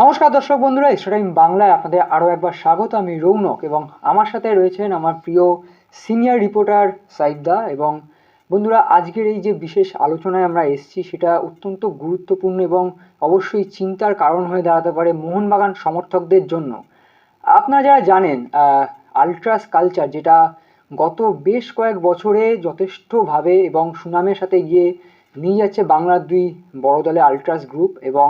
নমস্কার দর্শক বন্ধুরা টাইম বাংলায় আপনাদের আরও একবার স্বাগত। আমি রৌনক এবং আমার সাথে রয়েছেন আমার প্রিয় সিনিয়র রিপোর্টার সাইদা এবং বন্ধুরা, আজকের এই যে বিশেষ আলোচনায় আমরা এসেছি, সেটা অত্যন্ত গুরুত্বপূর্ণ এবং অবশ্যই চিন্তার কারণ হয়ে দাঁড়াতে পারে মোহনবাগান সমর্থকদের জন্য। আপনারা যারা জানেন আলট্রাস কালচার যেটা গত বেশ কয়েক বছরে যথেষ্টভাবে এবং সুনামের সাথে গিয়ে নিয়ে যাচ্ছে বাংলার দুই বড় দলে আলট্রাস গ্রুপ এবং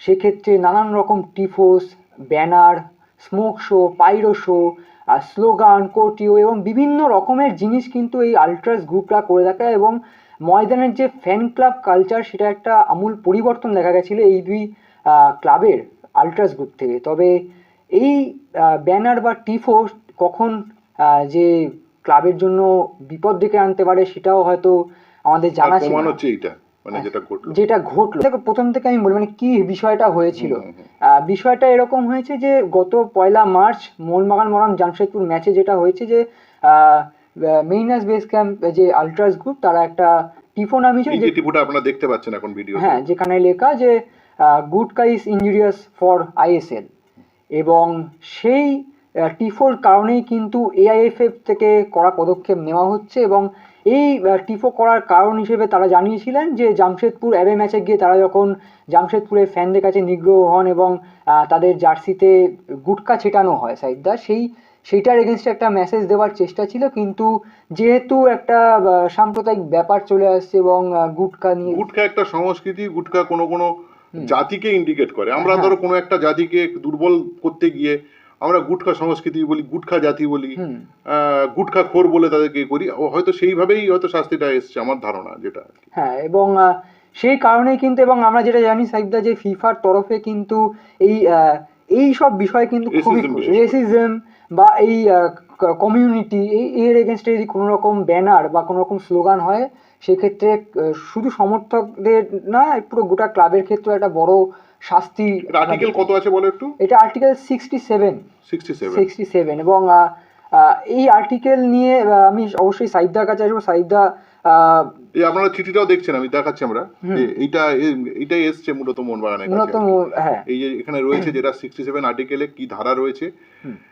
সেক্ষেত্রে নানান রকম tifos banner smoke show pyro show আর স্লোগান কোটিও এবং বিভিন্ন রকমের জিনিস কিন্তু এই আলট্রাস গ্রুপরা করে থাকে এবং ময়দানের যে ফ্যান ক্লাব কালচার সেটা একটা আমূল পরিবর্তন দেখা গেছিল এই দুই ক্লাবের আলট্রাস গ্রুপ থেকে তবে এই ব্যানার বা টিফো কখন যে ক্লাবের জন্য বিপদ ডেকে আনতে পারে সেটাও হয়তো আমাদের জানা ছিল না। মানে যেটা ঘটলো। যেটা ঘটলো। দেখো প্রথম থেকে আমি বলি মানে কি বিষয়টা হয়েছিল? বিষয়টা এরকম হয়েছে যে গত পয়লা মার্চ মোহনবাগান মরাম জামশেদপুর ম্যাচে যেটা হয়েছে যে মেইনাস বেস ক্যাম্প যে আলট্রাস গ্রুপ তারা একটা টিফো নামিয়েছিল এই যে টিপুটা আপনারা দেখতে পাচ্ছেন এখন ভিডিও হ্যাঁ যেখানে লেখা যে good guys injurious for ISL এবং সেই টিফোর কারণেই কিন্তু এআইএফএফ থেকে করা পদক্ষেপ নেওয়া হচ্ছে এবং এই টিফো করার কারণ হিসেবে তারা জানিয়েছিলেন যে জামশেদপুর অ্যাবে ম্যাচে গিয়ে তারা যখন জামশেদপুরের ফ্যানদের কাছে নিগ্রহ হন এবং তাদের জার্সিতে গুটকা ছেটানো হয় সাইদা সেই সেইটার এগেনস্টে একটা মেসেজ দেওয়ার চেষ্টা ছিল। কিন্তু যেহেতু একটা সাম্প্রদায়িক ব্যাপার চলে আসছে এবং গুটকা নিয়ে গুটখা একটা সংস্কৃতি গুটখা কোনো কোনো জাতিকে ইন্ডিকেট করে। আমরা হ্যাঁ। ধরো কোনো একটা জাতিকে দুর্বল করতে গিয়ে আমরা গুটখা সংস্কৃতি বলি গুটখা জাতি বলি। গুটখা খোর বলে তাদেরকে করি। হয়তো সেইভাবেই হয়তো শাস্তিটা এসছে আমার ধারণা যেটা হ্যাঁ এবং সেই কারণেই কিন্তু এবং আমরা যেটা জানি সাইবদা যে ফিফার তরফে কিন্তু এই এই সব বিষয় কিন্তু খুবই রেসিজম বা এই কমিউনিটি এই এর এগেনস্টে যদি কোনো রকম ব্যানার বা কোনো রকম স্লোগান হয় সেক্ষেত্রে শুধু সমর্থকদের না পুরো গোটা ক্লাবের ক্ষেত্রে একটা বড় শাস্তি আর্টিকেল কত আছে বলো একটু? এটা article sixty seven sixty seven এবং এই আর্টিকেল নিয়ে আমি অবশ্যই সাইদার কাছে আসব। এই আপনারা চিঠিটাও দেখছেন আমি দেখাচ্ছি আমরা। এইটা এ- এইটাই এসছে মূলত মোহনবাগানের মূলত কাছে হ্যাঁ। এই যে এখানে রয়েছে যেটা সিক্সটি সেভেন আর্টিকেলে কি ধারা রয়েছে।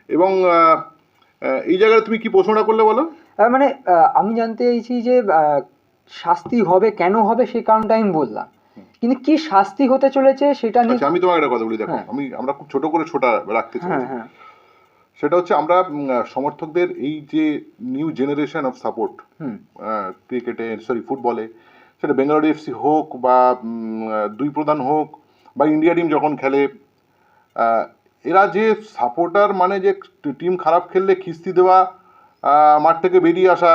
এবং এই জায়গায় তুমি কি প্রশ্নটা করলে বলো? মানে আমি জানতে চাইছি যে শাস্তি হবে কেন হবে সেই কারণটা আমি বললাম। কিন্তু কি শাস্তি হতে চলেছে সেটা নিয়ে আচ্ছা আমি তোমাকে একটা কথা বলি দেখো হ্যাঁ। আমি আমরা খুব ছোট করে ছোটা রাখতে চাই। হ্যাঁ হ্যাঁ। সেটা হচ্ছে আমরা সমর্থকদের এই যে নিউ জেনারেশন অফ সাপোর্ট ক্রিকেটে সরি ফুটবলে সেটা বেঙ্গালুরু এফসি হোক বা দুই প্রধান হোক বা ইন্ডিয়া টিম যখন খেলে এরা যে সাপোর্টার মানে যে টিম খারাপ খেললে খিস্তি দেওয়া মাঠ থেকে বেরিয়ে আসা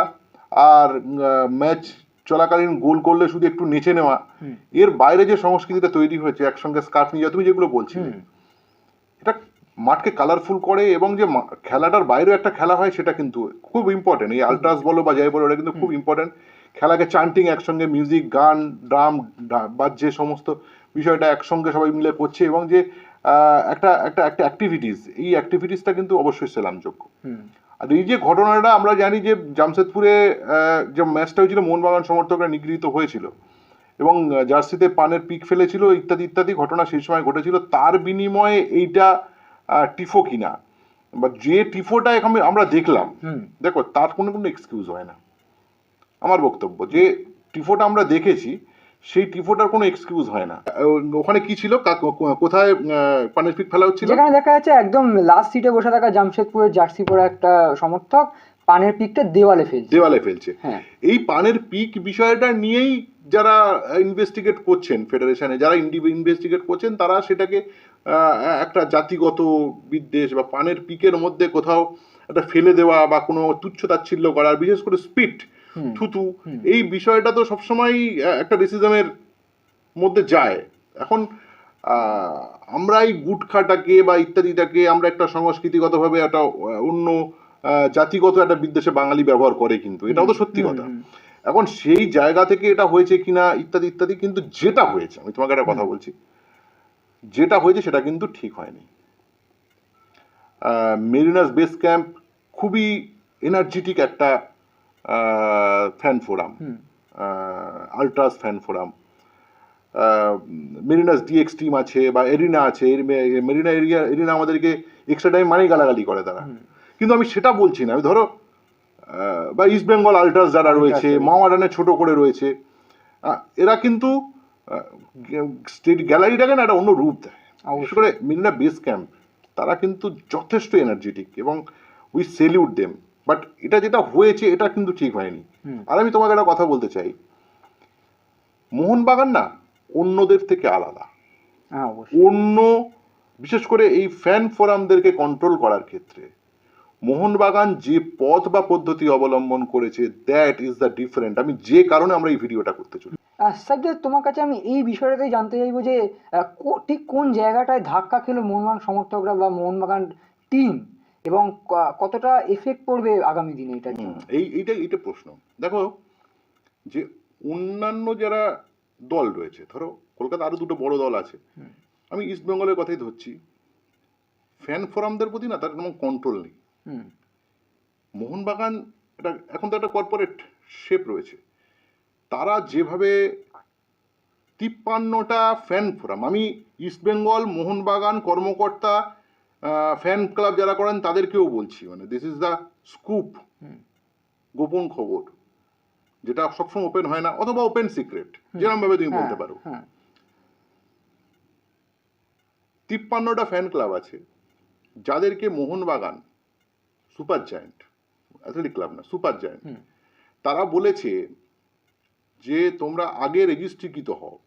আর ম্যাচ চলাকালীন গোল করলে শুধু একটু নেচে নেওয়া এর বাইরে যে সংস্কৃতিটা তৈরি হয়েছে একসঙ্গে স্কার্ফ নিয়ে তুমি যেগুলো বলছিলে এটা মাঠকে কালারফুল করে এবং যে খেলাটার বাইরেও একটা খেলা হয় সেটা কিন্তু খুব ইম্পর্টেন্ট এই আলট্রাস বলো বা যাই বলো ওটা কিন্তু খুব ইম্পর্টেন্ট খেলাকে চান্টিং একসঙ্গে মিউজিক গান ড্রাম বা যে সমস্ত বিষয়টা একসঙ্গে সবাই মিলে করছে এবং যে একটা একটা একটা অ্যাক্টিভিটিস এই অ্যাক্টিভিটিসটা কিন্তু অবশ্যই সেলামযোগ্য। আর এই যে ঘটনাটা আমরা জানি যে জামশেদপুরে যে ম্যাচটা হয়েছিল মোহনবাগান সমর্থকরা নিগৃহীত হয়েছিল এবং জার্সিতে পানের পিক ফেলেছিল ইত্যাদি ইত্যাদি ঘটনা সেই সময় ঘটেছিল। তার বিনিময়ে এইটা টিফো কিনা বা যে টিফোটা এখন আমরা দেখলাম দেখো তার কোনো কোনো এক্সকিউজ হয় না। আমার বক্তব্য যে টিফোটা আমরা দেখেছি সেই টিফোটার কোনো এক্সকিউজ হয় না। ওখানে কি ছিল? কোথায় পানের পিক ফেলা হচ্ছিল? যেখানে দেখা যাচ্ছে একদম লাস্ট সিটে বসে থাকা জামশেদপুরের জার্সি পরা একটা সমর্থক পানের পিকটা দেওয়ালে ফেলছে। দেওয়ালে ফেলছে। হ্যাঁ। এই পানের পিক বিষয়টা নিয়েই যারা ইনভেস্টিগেট করছেন ফেডারেশনে যারা ইনভেস্টিগেট করছেন তারা সেটাকে একটা জাতিগত বিদ্বেষ বা পানের পিকের মধ্যে কোথাও একটা ফেলে দেওয়া বা কোনো তুচ্ছ তাচ্ছিল্য করা বিশেষ করে হুম। থুতু এই বিষয়টা তো সবসময় একটা রেসিজমের মধ্যে যায়। এখন আহ, আমরা এই গুটখাটাকে বা ইত্যাদিটাকে আমরা একটা সংস্কৃতিগতভাবে একটা অন্য জাতিগত একটা বিদ্বেষে বাঙালি ব্যবহার করে কিন্তু। এটাও তো সত্যি কথা। এখন সেই জায়গা থেকে এটা হয়েছে কিনা ইত্যাদি ইত্যাদি কিন্তু যেটা হয়েছে আমি তোমাকে একটা কথা বলছি। যেটা হয়েছে সেটা কিন্তু ঠিক হয়নি। মেরিনাস বেস ক্যাম্প খুবই এনার্জেটিক একটা fan forum ultras fan forum Mariners DX team আছে বা এরিনা আছে মেরিনা এরিয়া এরিনা আমাদেরকে এক্সট্রা টাইম মানেই গালাগালি করে তারা। কিন্তু আমি সেটা বলছি না। আমি ধরো বা ইস্ট বেঙ্গল আল্ট্রাস যারা রয়েছে। মাওয়াডানে ছোট করে রয়েছে এরা কিন্তু স্টেট গ্যালারিটাকে না একটা অন্য রূপ দেয়। বিশেষ করে মেরিনা বেস ক্যাম্প তারা কিন্তু যথেষ্ট এনার্জেটিক এবং উই সেলিউট দেম বাট এটা যেটা হয়েছে এটা কিন্তু ঠিক হয়নি। আর আমি তোমাকে একটা কথা বলতে চাই। মোহনবাগান না অন্যদের থেকে আলাদা। হ্যাঁ অন্য বিশেষ করে এই ফ্যান ফোরামদেরকে কন্ট্রোল করার ক্ষেত্রে মোহনবাগান যে পথ বা পদ্ধতি অবলম্বন করেছে দ্যাট ইজ দ্য ডিফারেন্ট আমি যে কারণে আমরা এই ভিডিওটা করতে চলি সাজ্জাদ তোমার কাছে আমি এই বিষয়টাতেই জানতে চাইব যে ঠিক কোন জায়গাটায় ধাক্কা খেলো মোহনবাগান সমর্থকরা বা মোহনবাগান টিম এবং কতটা এফেক্ট পড়বে আগামী দিনে জন্য এই এইটা এইটা প্রশ্ন। দেখো যে অন্যান্য যারা দল রয়েছে ধরো কলকাতা আরও দুটো বড় দল আছে। আমি ইস্ট বেঙ্গলের কথাই ধরছি। ফ্যান ফোরামদের প্রতি না তার কোনো কন্ট্রোল নেই। হুম। মোহনবাগান এটা এখন তো একটা কর্পোরেট শেপ রয়েছে। তারা যেভাবে তিপ্পান্নটা ফ্যান ফোরাম আমি ইস্টবেঙ্গল মোহনবাগান কর্মকর্তা ফ্যান ক্লাব যারা করেন তাদেরকেও বলছি মানে দিস ইজ দ্য স্কুপ গোপন খবর যেটা সবসময় ওপেন হয় না অথবা ওপেন সিক্রেট যেরকম ভাবে তুমি বলতে হ্যাঁ, পারো। হ্যাঁ। তিপ্পান্নটা ফ্যান ক্লাব আছে যাদেরকে Mohun Bagan super giant athletic club না সুপার জায়ান্ট। তারা বলেছে যে তোমরা আগে রেজিস্ট্রিকৃত হও।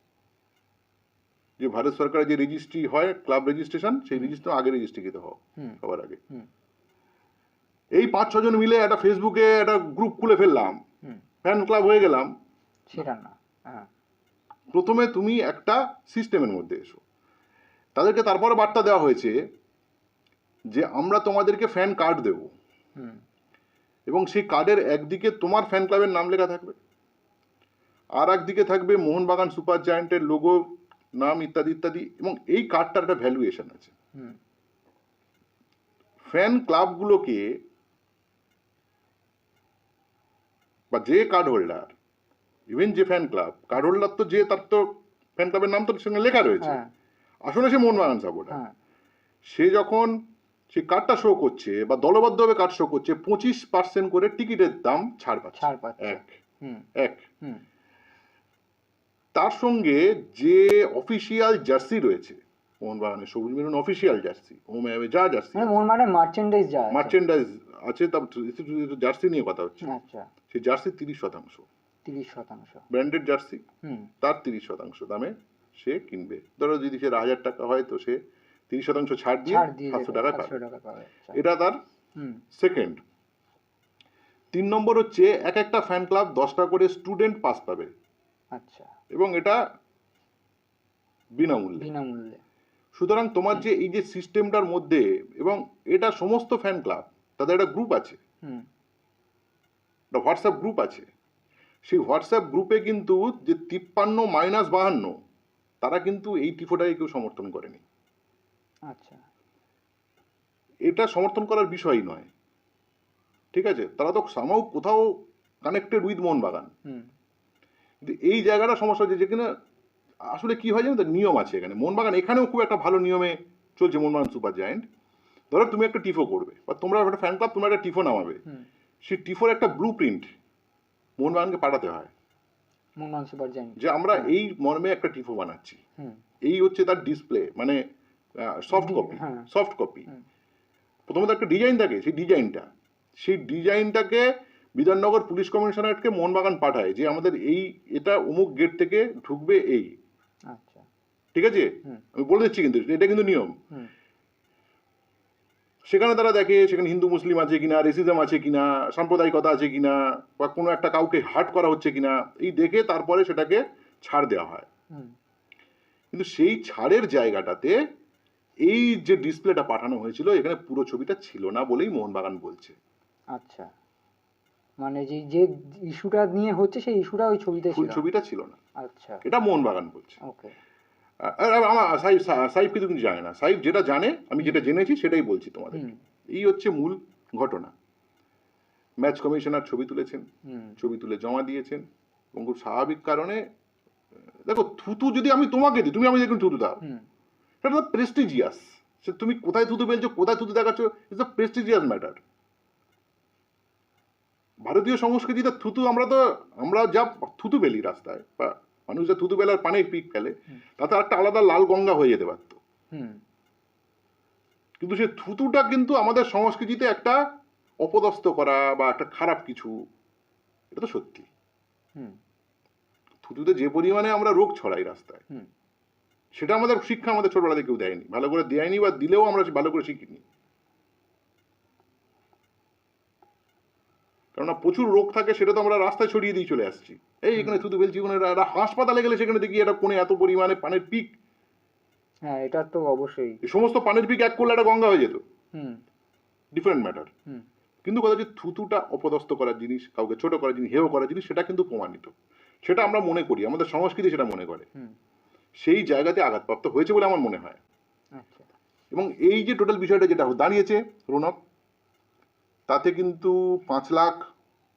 যে ভারত সরকারের যে রেজিস্ট্রি হয় ক্লাব রেজিস্ট্রেশন সেই রেজিস্ট্রি আগে রেজিস্ট্রিকৃত হও হুম। সবার আগে। এই পাঁচ ছজন মিলে একটা ফেসবুকে একটা গ্রুপ খুলে ফেললাম। ফ্যান ক্লাব হয়ে গেলাম। সেটা না হ্যাঁ। প্রথমে তুমি একটা সিস্টেমের মধ্যে এসো। তাদেরকে তারপরে বার্তা দেওয়া হয়েছে যে আমরা তোমাদেরকে ফ্যান কার্ড দেব। এবং সেই কার্ডের একদিকে তোমার ফ্যান ক্লাবের নাম লেখা থাকবে। আর একদিকে থাকবে মোহনবাগান সুপার জায়ান্টের লোগো নাম ইত্যাদি ইত্যাদি এবং এই কার্ডটার একটা ভ্যালুয়েশন আছে। ফ্যান ক্লাবগুলোকে বা যে কার্ড হোল্ডার ইভেন যে ফ্যান ক্লাব কার্ড হোল্ডার তো যে তার তো ফ্যান ক্লাবের নাম তো সঙ্গে লেখা রয়েছে। হ্যাঁ। আসলে সে মোহনবাগান সাপোর্টার। হ্যাঁ। সে যখন সে কার্ডটা শো করছে বা দলবদ্ধভাবে কার্ড শো করছে পঁচিশ পার্সেন্ট করে টিকিটের দাম ছাড় পাচ্ছে। এক। হুম। এক। হুম। তার সঙ্গে যে অফিসিয়াল জার্সি রয়েছে মোহনবাগানের সবুজ maroon official jersey home away যা জার্সি মানে মার্চেন্ডাইজ যা। মার্চেন্ডাইজ আছে তার জার্সি নিয়ে কথা হচ্ছে। আচ্ছা। সেই জার্সি তিরিশ শতাংশ। তিরিশ শতাংশ। ব্র্যান্ডেড জার্সি হুম। তার তিরিশ শতাংশ দামে সে কিনবে। ধরো যদি সে হাজার টাকা হয় তো সে তিরিশ শতাংশ ছাড় দিয়ে সাতশো টাকা পাবে। আচ্ছা। এটা তার হুম। সেকেন্ড তিন নম্বর হচ্ছে এক একটা ফ্যান ক্লাব দশটা করে স্টুডেন্ট পাস পাবে। আচ্ছা। এবং এটা বিনামূল্যে। বিনামূল্যে। সুতরাং তোমার যে এই যে সিস্টেমটার মধ্যে এবং এটা সমস্ত ফ্যান ক্লাব তাদের একটা গ্রুপ আছে। একটা হোয়াটসঅ্যাপ গ্রুপ আছে। সেই হোয়াটসঅ্যাপ গ্রুপে কিন্তু যে তিপ্পান্ন মাইনাস বাহান্ন তারা কিন্তু এই টিফোটাকে কেউ সমর্থন করেনি। আচ্ছা। এটা সমর্থন করার বিষয়ই নয়। ঠিক আছে? তারা তো সামাও কোথাও কানেক্টেড উইথ মোহনবাগান। কিন্তু এই জায়গাটা সমস্যা হচ্ছে যেখানে আসলে কি হয় জানো তো? নিয়ম আছে এখানে। মোহনবাগান এখানেও খুব একটা ভালো নিয়মে চলছে মোহনবাগান সুপার জায়েন্ট। ধরো তুমি একটা টিফো করবে বা তোমরা একটা ফ্যান ক্লাব তোমরা একটা টিফো নামাবে। সেই টিফোর একটা ব্লু প্রিন্ট মোহনবাগানকে পাঠাতে হয়। যে আমরা এই মর্মে একটা টিফো বানাচ্ছি। এই হচ্ছে তার ডিসপ্লে মানে সফট কপি হ্যাঁ। Soft copy. প্রথমত একটা ডিজাইন থাকে সেই ডিজাইনটা সেই ডিজাইনটাকে বিধাননগর পুলিশ কমিশনারেটকে মোহনবাগান পাঠায় যে আমাদের এই এটা অমুক গেট থেকে ঢুকবে এই। আচ্ছা। ঠিক আছে? আমি বলে দিচ্ছি কিন্তু এটা কিন্তু নিয়ম। সেখানে তারা দেখে সেখানে হিন্দু মুসলিম আছে কিনা রেসিজম আছে কিনা সাম্প্রদায়িকতা আছে কিনা বা কোনো একটা কাউকে হার্ট করা হচ্ছে কিনা এই দেখে তারপরে সেটাকে ছাড় দেওয়া হয়। কিন্তু সেই ছাড়ের জায়গাটাতে এই যে ডিসপ্লেটা পাঠানো হয়েছিল এখানে পুরো ছবিটা ছিল না বলেই মোহনবাগান বলছে। আচ্ছা। মানে যে যে ইস্যুটা নিয়ে হচ্ছে সেই ইস্যুটা ওই ছবিতে ছিল। ছবিটা ছিল না। আচ্ছা। এটা মোহনবাগান বলছে। ওকে। আমার সাইব সাইব কিন্তু কিছু জানে না। সাইব যেটা জানে আমি যেটা জেনেছি সেটাই বলছি তোমাদের। এই হচ্ছে মূল ঘটনা। ম্যাচ কমিশনার ছবি তুলেছেন ছবি তুলে জমা দিয়েছেন এবং খুব স্বাভাবিক কারণে দেখো থুতু যদি আমি তোমাকে দিই তুমি আমি দেখুন থুতু দাও হুম। সেটা তো প্রেস্টিজিয়াস সে তুমি কোথায় থুতু পেলছো কোথায় থুতু দেখাচ্ছ ইটস আ প্রেস্টিজিয়াস ম্যাটার ভারতীয় সংস্কৃতিতে থুতু আমরা তো আমরা যা থুতু পেলি রাস্তায় বা মানুষ যা থুতু পেলার পানে পিক ফেলে তাতে একটা আলাদা লাল গঙ্গা হয়ে যেতে পারতো। কিন্তু সে থুতুটা কিন্তু আমাদের সংস্কৃতিতে একটা অপদস্থ করা বা একটা খারাপ কিছু এটা তো সত্যি। থুতুতে যে পরিমাণে আমরা রোগ ছড়াই রাস্তায় সেটা আমাদের শিক্ষা আমাদের ছোটবেলাতে কেউ দেয়নি। ভালো করে দেয়নি বা দিলেও আমরা ভালো করে শিখিনি। কেননা প্রচুর রোগ থাকে সেটা তো আমরা রাস্তায় ছড়িয়ে দিয়ে চলে আসছি। এই এখানে থুতু ফেলছি ওখানে একটা হাসপাতালে গেলে সেখানে দেখি একটা কোণে এত পরিমাণে পানের পিক। হ্যাঁ এটা তো অবশ্যই। সমস্ত পানের পিক এক করলে একটা গঙ্গা হয়ে যেত। হুম। ডিফারেন্ট ম্যাটার হুম। কিন্তু কথা হচ্ছে থুতুটা অপদস্থ করার জিনিস কাউকে ছোট করার জিনিস হেও করার জিনিস সেটা কিন্তু প্রমাণিত। সেটা আমরা মনে করি আমাদের সংস্কৃতি সেটা মনে করে। সেই জায়গাতে আঘাতপ্রাপ্ত হয়েছে বলে আমার মনে হয়। আচ্ছা। এবং এই যে টোটাল বিষয়টা যেটা দাঁড়িয়েছে রৌনক তাতে কিন্তু পাঁচ লাখ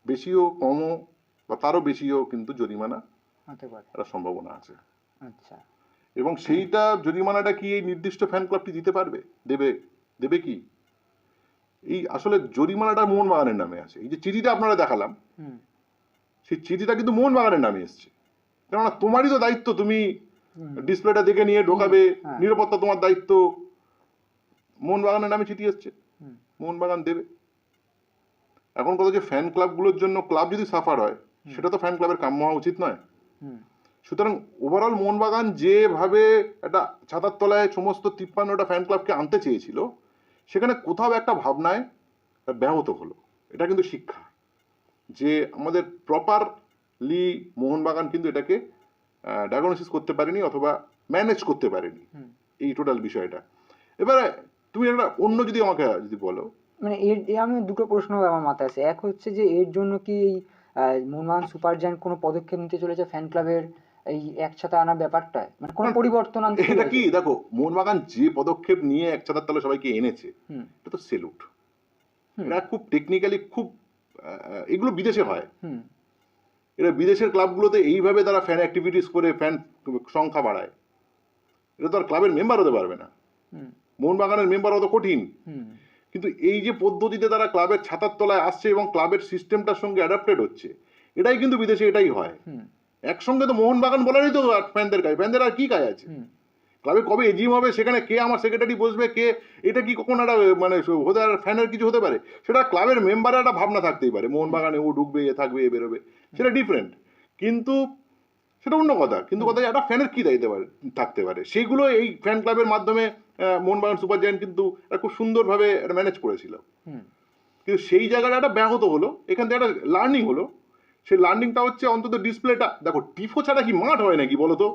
বেশিও কমও বা তারও বেশিও কিন্তু জরিমানা হতে পারে। একটা সম্ভাবনা আছে। আচ্ছা। এবং সেইটা জরিমানাটা কি এই নির্দিষ্ট ফ্যান ক্লাবটি দিতে পারবে? দেবে? দেবে কি? এই আসলে জরিমানাটা মোহনবাগানের নামে আছে। এই যে চিঠিটা আপনারা দেখালাম সেই চিঠিটা কিন্তু মোহনবাগানের নামে এসছে। কেননা তোমারই তো দায়িত্ব তুমি ডিসপ্লেটা দেখে নিয়ে ঢোকাবে হ্যাঁ। নিরাপত্তা তোমার দায়িত্ব। মোহনবাগানের নামে চিঠি এসছে। মোহনবাগান দেবে। এখন কথা যে ফ্যান ক্লাবগুলোর জন্য ক্লাব যদি সাফার হয় সেটা তো ফ্যান ক্লাবের কাম্য হওয়া উচিত নয়। সুতরাং ওভারঅল মোহনবাগান যেভাবে একটা ছাতার তলায় সমস্ত তিপ্পান্নটা ফ্যান ক্লাবকে আনতে চেয়েছিল সেখানে কোথাও একটা ভাবনায় ব্যাহত হলো। এটা কিন্তু শিক্ষা। যে আমাদের প্রপারলি মোহনবাগান কিন্তু এটাকে ডায়াগনোসিস করতে পারেনি অথবা ম্যানেজ করতে পারেনি। এই টোটাল বিষয়টা। এবারে তুমি একটা অন্য যদি আমাকে যদি বলো মানে এর এ আমি দুটো প্রশ্ন আমার মাথায় আছে এক হচ্ছে যে এর জন্য কি এই মোহনবাগান সুপার জায়ান্ট কোনো পদক্ষেপ নিতে চলেছে ফ্যান ক্লাবের এই একসাথে আনার ব্যাপারটায় মানে কোনো পরিবর্তন আনতে এটা কি? দেখো মোহনবাগান যে পদক্ষেপ নিয়ে এক ছাতার তলে সবাইকে এনেছে এটা তো সেলুট এটা খুব টেকনিক্যালি খুব এগুলো বিদেশে হয়। হুম। এটা বিদেশের ক্লাবগুলোতে এইভাবে তারা ফ্যান অ্যাক্টিভিটিস করে ফ্যান সংখ্যা বাড়ায়। এটা তো আর ক্লাবের মেম্বার হতে পারবে না। হুম। মোহনবাগানের মেম্বার হতো কঠিন। হুম। কিন্তু এই যে পদ্ধতিতে তারা ক্লাবের ছাতার তলায় আসছে এবং ক্লাবের সিস্টেমটার সঙ্গে অ্যাডাপ্টেড হচ্ছে এটাই কিন্তু বিদেশে এটাই হয়। একসঙ্গে তো মোহনবাগান বলারই তো ফ্যানদের কাজ ফ্যানদের আর কি কাজ আছে? ক্লাবে কবে এজিএম হবে সেখানে কে আমার সেক্রেটারি বসবে কে এটা কি কখন একটা মানে হতে ফ্যানের কিছু হতে পারে? সেটা ক্লাবের মেম্বারের একটা ভাবনা থাকতেই পারে। মোহনবাগানে ও ঢুকবে এ থাকবে এ বেরোবে। সেটা ডিফারেন্ট কিন্তু সেটা অন্য কথা কিন্তু কথা একটা ফ্যানের কি দায়িত্ব পারে থাকতে পারে? সেইগুলো এই ফ্যান ক্লাবের মাধ্যমে মোহনবাগান সুপার জায়ান্ট কিন্তু খুব সুন্দরভাবে এটা ম্যানেজ করেছিল। কিন্তু সেই জায়গাটা একটা ব্যাহত হলো এখান থেকে একটা লার্নিং হলো। সেই লার্নিংটা হচ্ছে অন্তত ডিসপ্লেটা দেখো টিফো ছাড়া কি মাঠ হয় নাকি বলো তো?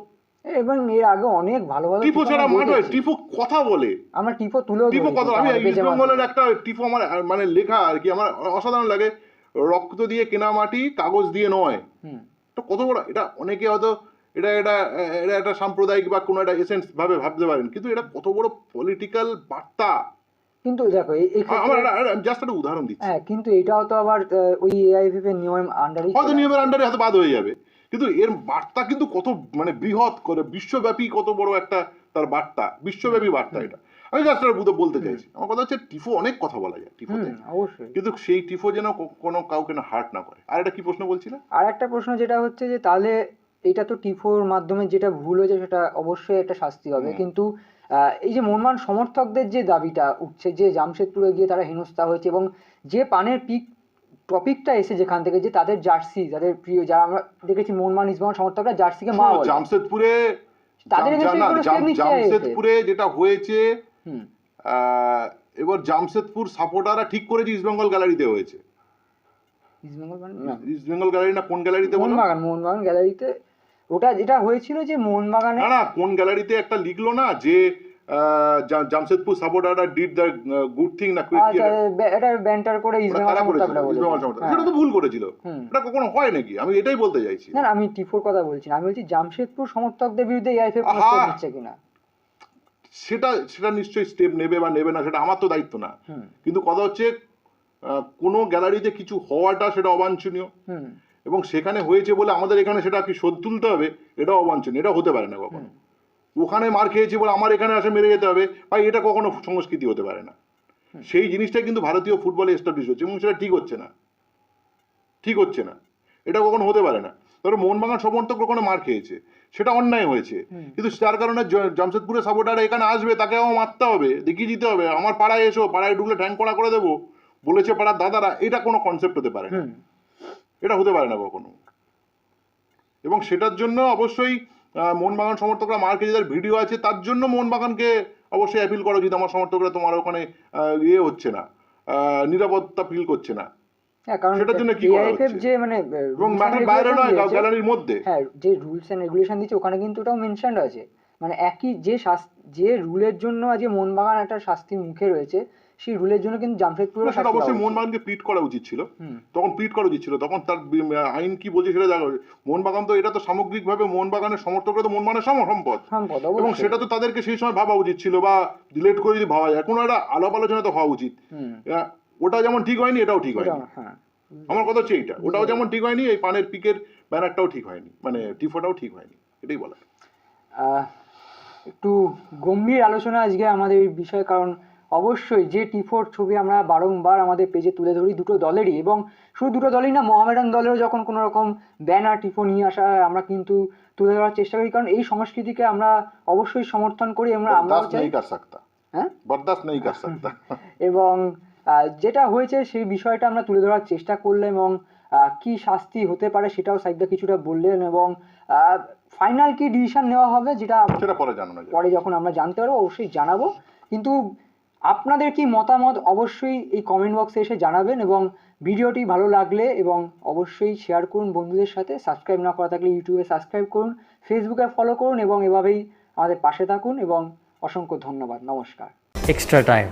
এবং এর আগে অনেক ভালো ভালো টিফো ছাড়া মাঠ হয়। টিফো কথা বলে। আমরা টিফো তুলেও টিফো কত আমি আমাদের ইস্ট পেজের বেঙ্গলের মাধ্যমে। একটা টিফো আমার মানে লেখা আর কি আমার অসাধারণ লাগে। রক্ত দিয়ে কেনা মাটি কাগজ দিয়ে নয়। এটা কত বড়? এটা অনেকে হয়তো এটা এটা এটা একটা সাম্প্রদায়িক বা কোনো একটা এসেন্স ভাবে ভাবতে পারেন। কিন্তু এটা কত বড় পলিটিক্যাল বার্তা? কিন্তু দেখো জাস্ট একটা উদাহরণ দিচ্ছি। হ্যাঁ কিন্তু এটাও তো আবার ওই এআইএফএফ এর নিয়মের আন্ডারই হয়তো নিয়মের আন্ডারে হয়তো বাদ হয়ে যাবে। কিন্তু এর বার্তা কিন্তু কত মানে বৃহৎ করে বিশ্বব্যাপী কত বড় একটা তার বার্তা। বিশ্বব্যাপী বার্তা এটা। আমি জাস্ট বলতে চাইছি। আমার কথা হচ্ছে টিফো অনেক কথা বলা যায় টিফোতে। অবশ্যই। কিন্তু সেই টিফো যেন কোনো কাউকে না হার্ট না করে। আর এটা কি প্রশ্ন বলছিলে? আর একটা প্রশ্ন যেটা হচ্ছে যে তাহলে এটা তো টিফোর মাধ্যমে যেটা ভুল হয়েছে সেটা অবশ্যই একটা শাস্তি হবে। কিন্তু এই যে মনমান সমর্থকদের যে দাবিটা উঠছে যে জামশেদপুরে গিয়ে তারা হেনস্থা হয়েছে এবং যে পানের পিক টপিকটা এসে যেখান থেকে যে তাদের জার্সি তাদের প্রিয় যারা আমরা দেখেছি মনমান ইসমান সমর্থকরা জার্সিকে মা বলে জামশেদপুরে তাদের জামশেদপুরে যেটা হয়েছে এবার জামশেদপুর সাপোর্টাররা ঠিক করেছে ইস্টবেঙ্গল গ্যালারিতে হয়েছে। ইস্টবেঙ্গল না। ইস্টবেঙ্গল গ্যালারি না কোন গ্যালারিতে বলো? মোহনবাগান মোহনবাগান গ্যালারিতে ওটা যেটা হয়েছিল যে মোহনবাগানে না না কোন গ্যালারিতে একটা লিখলো না যে জামশেদপুর সাপোর্টাররা ডিড দ্য গুড থিং না আচ্ছা এটা? ব্যান্টার করে ইস্টবেঙ্গল supporter। হ্যাঁ। সেটা তো ভুল করেছিল। এটা কখনো হয় নাকি? আমি এটাই বলতে চাইছি। না আমি টিফোর কথা বলছি আমি বলছি জামশেদপুর সমর্থকদের বিরুদ্ধে আহা! স্টেপ নিচ্ছে কিনা? সেটা সেটা নিশ্চয়ই স্টেপ নেবে বা নেবে না সেটা আমার তো দায়িত্ব না। কিন্তু কথা হচ্ছে কোনো গ্যালারিতে কিছু হওয়াটা সেটা অবাঞ্ছনীয়। এবং সেখানে হয়েছে বলে আমাদের এখানে সেটা কি শোধ তুলতে হবে এটাও অবাঞ্ছনীয় এটা হতে পারে না কখনো। ওখানে মার খেয়েছি বলে আমার এখানে আসে মেরে যেতে হবে ভাই এটা কখনো সংস্কৃতি হতে পারে না। সেই জিনিসটা কিন্তু ভারতীয় ফুটবলে এস্টাবলিশ হচ্ছে এবং সেটা ঠিক হচ্ছে না। ঠিক হচ্ছে না। এটা কখনো হতে পারে না। ধরো মোহনবাগান সমর্থক ওখানে মার খেয়েছে সেটা অন্যায় হয়েছে। কিন্তু তার কারণে জামশেদপুরের সাপোর্টার এখানে আসবে তাকে আমার মারতে হবে দেখিয়ে দিতে হবে আমার পাড়ায় এসো পাড়ায় ঢুকলে ঠ্যাং কড়া করে দেবো বলেছে পাড়ার দাদারা এটা কোনো কনসেপ্ট হতে পারে না। এটা হতে পারে না কখনো। এবং সেটার জন্য অবশ্যই মোহনবাগান সমর্থকরা মার খেয়ে যাদের ভিডিও আছে তার জন্য মোহনবাগানকে অবশ্যই অ্যাপিল করা উচিত আমার সমর্থকরা তোমার ওখানে ইয়ে হচ্ছে না নিরাপত্তা ফিল করছে না। কারণ সেটার জন্য কি করা হচ্ছে? যে মানে আহ, এবং মাঠের বাইরে নয় গ্যালারির মধ্যে। হ্যাঁ যে রুলস এন্ড রেগুলেশন দিচ্ছে ওখানে কিন্তু ওটাও মেনশনড আছে। মানে একই যে যে রুলের জন্য আজকে মোহনবাগান একটা শাস্তির মুখে রয়েছে সেই রুলের জন্য কিন্তু না, সেটা অবশ্যই মোহনবাগানকে পিট করা উচিত ছিল। তখন পিট করা উচিত ছিল। তখন তার আইন কি বলছে সেটা দেখা। মোহনবাগান তো এটা তো সামগ্রিকভাবে মোহনবাগানের সমর্থকরা তো মোহনবাগানের সম- সম্পদ এবং সেটা তো তাদেরকে সেই সময় ভাবা উচিত ছিল বা ডিলেট করে যদি ভাবা যায়। কোনো একটা আলাপ আলোচনা তো হওয়া উচিত। ওটা যেমন ঠিক হয়নি এটাও ঠিক হয়নি। হ্যাঁ। আমার কথা হচ্ছে এইটা ওটাও যেমন ঠিক হয়নি এই পানের পিকের ব্যানারটাও ঠিক হয়নি মানে টিফোটাও ঠিক হয়নি এটাই বলা একটু গম্ভীর আলোচনা আজকে আমাদের এই বিষয় কারণ অবশ্যই যে টিফোর ছবি আমরা বারংবার আমাদের পেজে তুলে ধরি দুটো দলেরই এবং শুধু দুটো দলই না মহামেডান দলেরও যখন কোনো রকম ব্যানার টিফো নিয়ে আসা আমরা কিন্তু তুলে ধরার চেষ্টা করি কারণ এই সংস্কৃতিকে আমরা অবশ্যই সমর্থন করি আমরা চাই। সকতা হ্যাঁ? এবং যেটা হয়েছে সেই বিষয়টা আমরা তুলে ধরার চেষ্টা করলাম এবং আহ, কি শাস্তি হতে পারে সেটাও সাইডদা কিছুটা বললেন এবং ফাইনাল কি ডিসিশন নেওয়া হবে যেটা সেটা পরে জানানো যাবে। পরে যখন আমরা জানতে পারব অবশ্যই জানাব। কিন্তু আপনাদের কি মতামত অবশ্যই এই কমেন্ট বক্সে এসে জানাবেন এবং ভিডিওটি ভালো লাগলে এবং অবশ্যই শেয়ার করুন বন্ধুদের সাথে। সাবস্ক্রাইব না করা থাকলে ইউটিউবে সাবস্ক্রাইব করুন ফেসবুকে ফলো করুন এবং এভাবেই আমাদের পাশে থাকুন এবং অসংখ্য ধন্যবাদ। নমস্কার। Extra time.